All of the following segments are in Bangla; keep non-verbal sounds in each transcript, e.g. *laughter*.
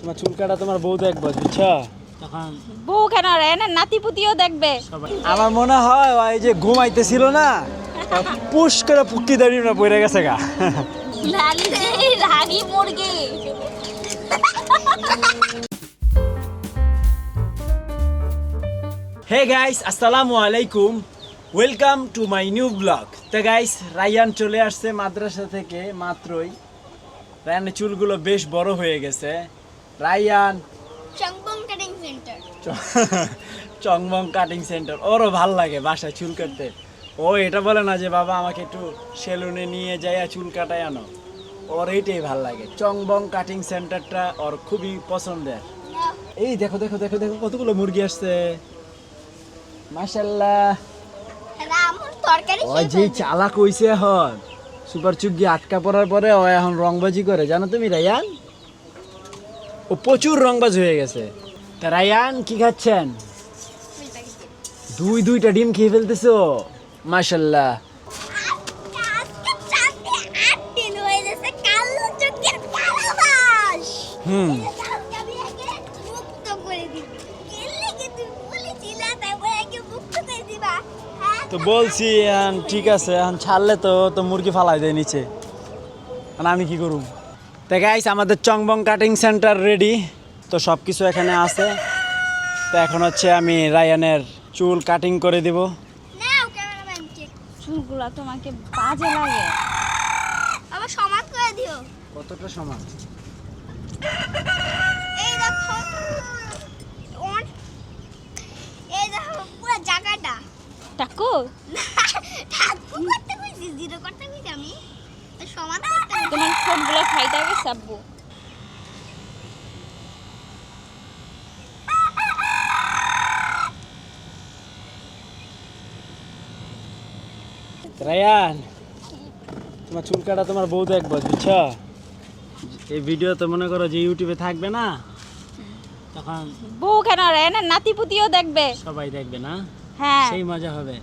তোমার চুল কাটা তোমার বউ দেখব বুঝছ? বউ কেন রে? না নাতিপুতিও দেখবে। আমার মনে হয় ওই যে ঘুমাইতেছিল না পুশ করে পুক্কি দাঁড়িয়ে না পড়ে গেছে গা। রাগি মুরগি। হে গাইস আসসালামু আলাইকুম। Welcome to my new blog তো গাইস রায়ান চলে আসছে মাদ্রাসা থেকে মাত্রই। রায়ানের চুলগুলো বেশ বড় হয়ে গেছে। রায়ান। চংবং কাটিং সেন্টার চ- চংমং কাটিং সেন্টার ওরও ভালো লাগে বাসায় চুল কাটতে। ও এটা বলে না যে বাবা আমাকে একটু সেলুনে নিয়ে যাইয়া চুল কাটাই আনো। ওর এইটাই ভালো লাগে। চংবং কাটিং সেন্টারটা ওর খুবই পছন্দের। এই দেখো দেখো দেখো দেখো কতগুলো মুরগি আসছে। মাশাল্লাহ ও যে চালাক হইছে এখন। সুপার চুগি আটকা পড়ার পরে ও এখন রংবাজি করে। জানো তুমি রায়ান? ও প্রচুর রংবাজ হয়ে গেছে। তা রায়ান, কি খাচ্ছেন? দুই দুইটা ডিম খেয়ে ফেলতেছো? মাশাল্লাহ। হুম। তো বলছি ঠিক আছে এখন ছাড়লে তো তো মুরগি ফালাই দেয় নিচে। এখন আমি কি করব তো গাইস আমাদের চংবং কাটিং সেন্টার রেডি তো সব কিছু এখানে আছে। তো এখন হচ্ছে আমি রায়ানের চুল কাটিং করে দিব। নাও ক্যামেরাম্যান চেক চুলগুলা তোমাকে বাজে লাগে। আবার সমান করে দিও। কতটা সমান? এই দেখো। এই দেখো পুরো জায়গাটা। টাকু টাকু করতে কইছি জিরো করতে কইছি আমি। তোমার ঠোঁটগুলো গেছে আব্বু। রায়ান তোমার চুল কাটা তোমার বউ দেখব বুঝছ? এই ভিডিও তো মনে করো যে ইউটিউবে থাকবে না তখন বউ কেন? রে না নাতিপুতিও দেখবে। সবাই দেখবে না? হ্যাঁ। সেই মজা হবে।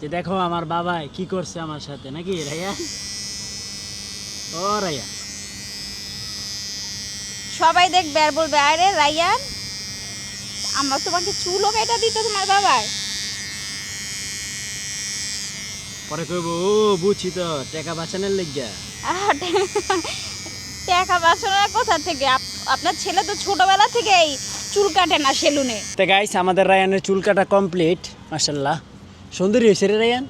যে দেখো আমার বাবা কি করছে আমার সাথে নাকি রায়ান? ও রায়ান সবাই দেখবে আর বলবে আরে রাইয়ান আমরা তোমাকে চুলও কেটে দিত তোমার বাবার পরে কইবো ও বুঝছি তো টাকা বাঁচানোর লেগা টাকা বাসনের কোথা থেকে আপ- আপনার ছেলে তো ছোটবেলা থেকেই চুল কাটে না সেলুনে। তো গাইস আমাদের রায়ানের চুল কাটা কমপ্লিট মাসাল্লাহ সুন্দরী হয়েছে রে রায়ান?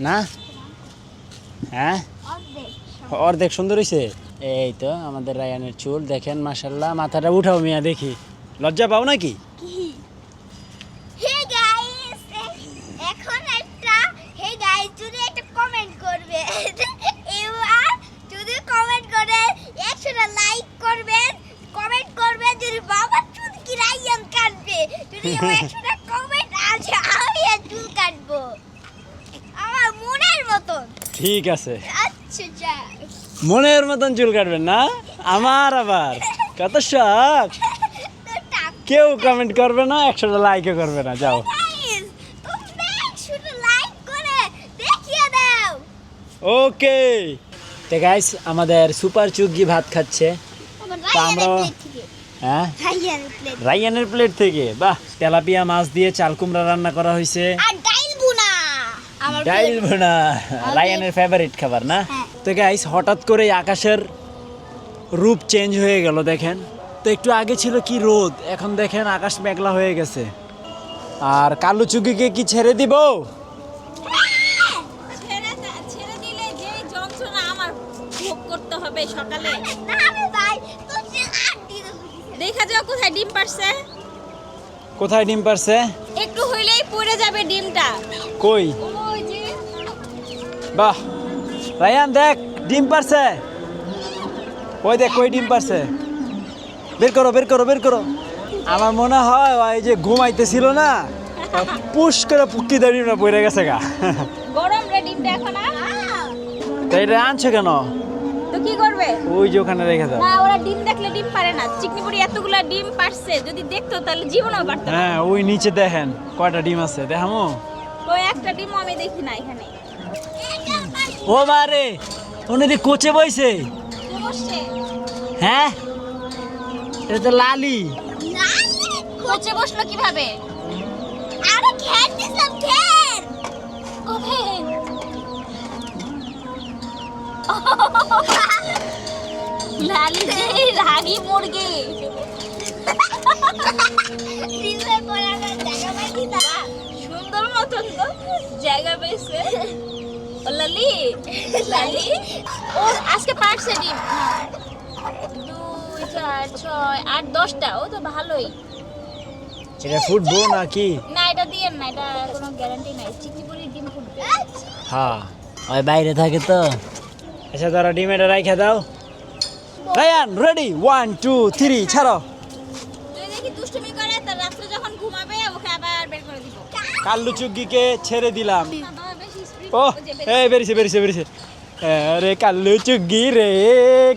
না? হ্যাঁ? অর্ধেক সুন্দর হয়েছে এই তো আমাদের রায়ানের চুল দেখেন মাসাল্লাহ মাথাটা উঠাও মিয়া দেখি। লজ্জা পাও নাকি? ঠিক আছে। মনের মতন চুল কাটবেন না? আমার আবার। কত শখ। কেউ কমেন্ট করবে না একশোটা লাইকও করবে না যাও। ওকে তো গাইস আমাদের সুপার চুগি ভাত খাচ্ছে। তা আমরা- হ্যাঁ? রাইয়ানের প্লেট থেকে। বাহ তেলাপিয়া মাছ দিয়ে চাল কুমড়া রান্না করা হয়েছে। ডাইল বুনা রায়ানের ফেভারিট খাবার না? হ্যাঁ। তো গাইস হঠাৎ করে আকাশের রূপ চেঞ্জ হয়ে গেল দেখেন। তো একটু আগে ছিল কি রোদ এখন দেখেন আকাশ মেঘলা হয়ে গেছে। আর কালু চুগিকে কি ছেড়ে দিব? ছেড়ে দে- ছেড়ে দিলে যে যন্ত্রণা আমার ভোগ করতে হবে সকালে। না আমি ভাই তো যে আট দিন দেখা যাও কোথায় ডিম পারছে। কোথায় ডিম পারছে? একটু হইলেই পড়ে যাবে ডিমটা। কই? বাহ! রায়ান দেখ ডিম পারছে। ওই দেখ কই ডিম পারছে। বের করো বের করো বের করো। আমার মনে হয় ওই যে ঘুমাইতেছিল না পুশ করে পুক্কি দাঁড়িয়ে না পড়ে গেছে গা। গরম রে ডিমটা এখন আর তো এটা আনছো কেন? তো কি করবে? ওই যে ওখানে রেখে দাও। না ওরা ডিম দেখলে ডিম পারে না। চিকনিপুরি এতগুলা ডিম পারছে যদি দেখতো তাহলে জীবনেও পারতো হ্যাঁ ওই নিচে দেখেন কয়টা ডিম আছে দেখামো? ওই একটা ডিমও আমি দেখি না এখানে। ও বারে উনি কোচে বইছে। হ্যাঁ? এটা তো লালি। কোচে বসল কীভাবে? আরে ঘের দিছিলাম ঘের। কবে লালি যে রাগি মুরগি। সুন্দর মতন তো জায়গা পেয়েছে লালি লালি ও আজকে পারছে ডিম। দুই চার ছয় আট দশটা ও তো ভালোই। এটা ফুটবো নাকি না এটা দিয়ে না এটা কোনো গ্যারান্টি নাই। ডিম ফুটবে হ্যাঁ। ওই বাইরে থাকে তো। আচ্ছা ধরো ডিম এটা রাইখা দাও। Rayan ready one two three ছাড়ো। কাল্লু চুগ্গিকে ছেড়ে দিলাম। ও, এই বেরিয়েছে বেরিয়েছে বেরিয়েছে। আরে কাল্লু চুগ্গি রে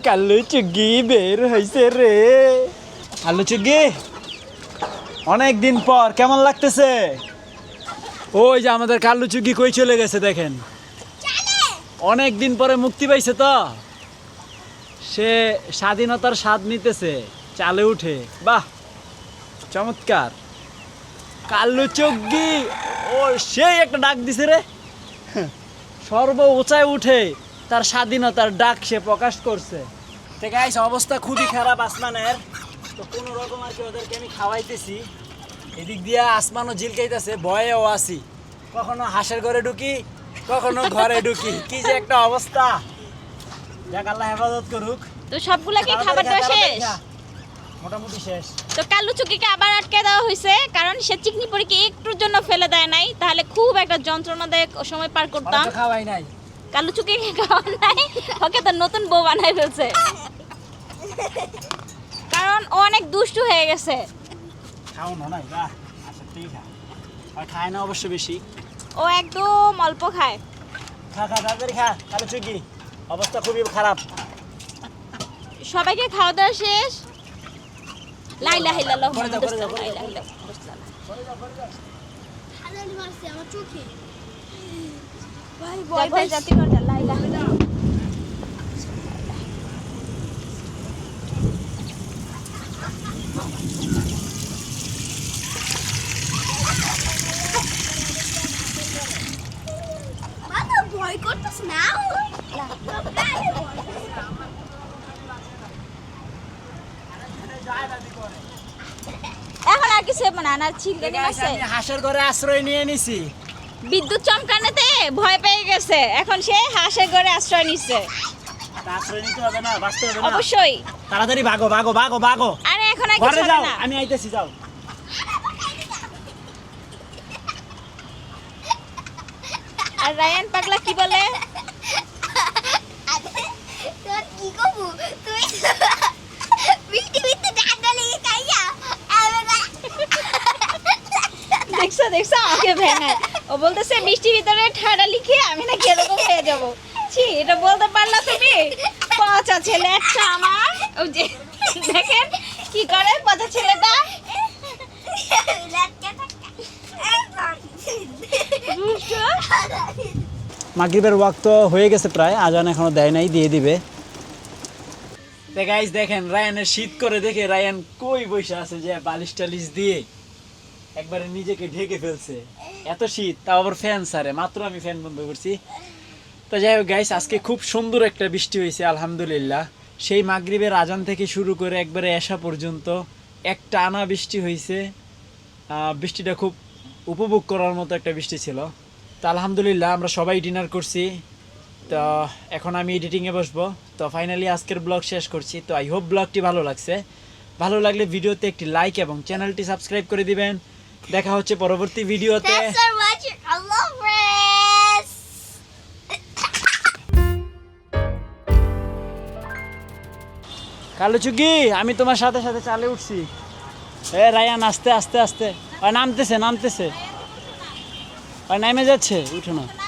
কাল্লু চুগ্গি বের হয়েছে রে। কাল্লু চুগ্গি অনেক দিন পর কেমন লাগতেছে? ওই যে আমাদের কাল্লু চুগ্গি কই চলে গেছে দেখেন। অনেক দিন পরে মুক্তি পাইছে তো। সে স্বাধীনতার স্বাদ নিতেছে, চালে উঠে। বাহ, চমৎকার। কাল্লু চুগ্গি, ও, সেই একটা ডাক দিছে রে। সর্ব উঁচায় উঠে তার স্বাধীনতার ডাক সে প্রকাশ করছে। তো গাইস অবস্থা খুবই খারাপ আসমানের। তো কোনো রকম আর কি ওদেরকে আমি খাওয়াইতেছি। এদিক দিয়ে আসমানও ঝিলকাইতেছে ভয়েও আছি। কখনো হাঁসের ঘরে ঢুকি কখনো ঘরে ঢুকি। কি যে একটা অবস্থা। যাক আল্লাহ হেফাজত করুক। তো সবগুলা কি খাবার দেওয়া শেষ? মোটামুটি শেষ। তো কালু চুকিকে আবার আটকে দেওয়া হয়েছে কারণ সে চিকনি পরীকে একটুর জন্য ফেলে দেয় নাই। তাহলে খুব একটা যন্ত্রণাদায়ক সময় পার করতাম। খাওয়াই নাই। কালু চুকিকে *laughs* খাওয়া নাই ওকে তো নতুন বউ বানাই ফেলছে। কারণ ও অনেক দুষ্টু হয়ে গেছে। খাও নাই বাহ আচ্ছা ঠিক খা আর খায় না অবশ্য বেশি। ও একদম অল্প খায়। খা খা তাড়াতাড়ি খা কালো চুকি। অবস্থা খুবই খারাপ। সবাইকে খাওয়া দাওয়া শেষ। লাইলা করে দাও, লাইলা ভাই আমার চোখে। ভয় ভয় জাতি কর লাইলা বাবা ভয় করতেছ না এখন আর কিছু হবে না আর ছিল আছে আমি হাঁসের ঘরে আশ্রয় নিয়ে নিছি। বিদ্যুৎ চমকানোতে ভয় পেয়ে গেছে। এখন সে হাঁসের ঘরে আশ্রয় নিচ্ছে। তা আশ্রয় নিতে হবে না বাঁচতে হবে না। অবশ্যই। তাড়াতাড়ি ভাগো ভাগো ভাগো ভাগো। আরে এখন আর কিছু যাও আমি আইতেছি যাও। আর রায়ান পাগলা কি বলে? ভেঙায় ও বলতেছে মিষ্টির ভিতরে ঠাডা লিখে আমি নাকি এরকম হয়ে যাব। ছি, এটা বলতে পারলা তুমি? পচা ছেলে একটা আমার। ও যে, দেখেন কি করে পচা ছেলেটা। মাগরিবের ওয়াক্ত হয়ে গেছে প্রায়, আজান এখনও দেয় নাই, দিয়ে দিবে। তো দেখেন, রায়ানের শীত করে দেখে রায়ান কই বসে আছে যে বালিশ টালিশ দিয়ে। একবারে নিজেকে ঢেকে ফেলছে। এত শীত, তাও আবার ফ্যান সারে মাত্র আমি ফ্যান বন্ধ করছি। তো যাই হোক গাইস আজকে খুব সুন্দর একটা বৃষ্টি হয়েছে, আলহামদুলিল্লাহ। সেই মাগরিবের আজান থেকে শুরু করে একবারে এসা পর্যন্ত একটা আনা বৃষ্টি হয়েছে। বৃষ্টিটা খুব উপভোগ করার মতো একটা বৃষ্টি ছিল। তো আলহামদুলিল্লাহ, আমরা সবাই ডিনার করছি। তো এখন আমি এডিটিংয়ে বসবো। তো ফাইনালি আজকের ব্লগ শেষ করছি। তো আই হোপ ব্লগটি ভালো লাগছে। ভালো লাগলে ভিডিওতে একটি লাইক এবং চ্যানেলটি সাবস্ক্রাইব করে দিবেন। দেখা হচ্ছে পরবর্তী ভিডিওতে. কালো চুকি আমি তোমার সাথে সাথে চালে উঠছি। এ রায়ান আস্তে আস্তে আস্তে। ওই নামতেছে নামতেছে। ওই নামে যাচ্ছে উঠো না।